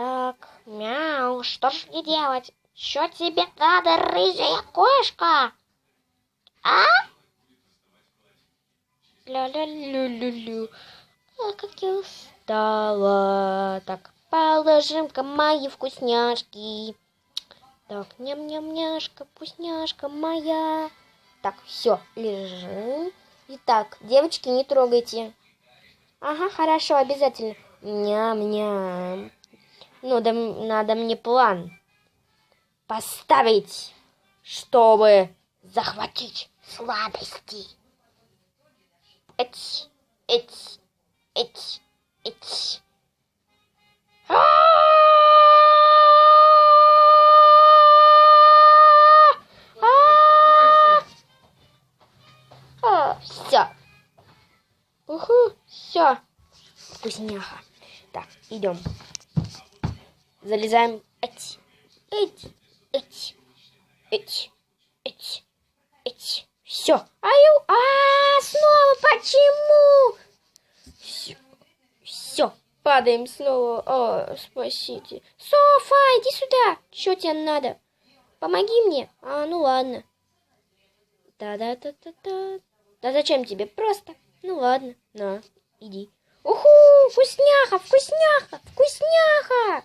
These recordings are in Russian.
Так, мяу, что ж мне делать? Что тебе надо, рыжая кошка? А? Ля-ля-лю-лю-лю. А, как я устала. Так, положим-ка мои вкусняшки. Так, ням-ням-няшка, вкусняшка моя. Так, все, лежи. Итак, девочки, не трогайте. Ага, хорошо, обязательно. Ням-ням. Ну, да надо мне план поставить, чтобы захватить сладости. Эти, эти. Все. Уху, все. Вкусняха. Так, идем. Залезаем. Эти, эти, эти, эти, эти, эти. Все. Аю, а, снова почему? Все, все. Падаем снова. О, спасите. Софа, иди сюда. Что тебе надо? Помоги мне. А, ну ладно. Да-да-да-да-да. Да зачем тебе? Просто. Ну ладно. На, иди. Уху, вкусняха, вкусняха, вкусняха.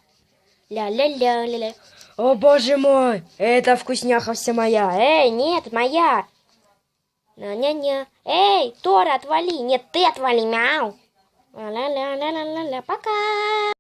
Ля-ля-ля-ля-ля. О боже мой, это вкусняха вся моя. Эй, нет, моя. На-ня-ня. Эй, Тора, отвали. Нет, ты отвали, мяу. Ля-ля-ля-ля-ля-ля. Пока.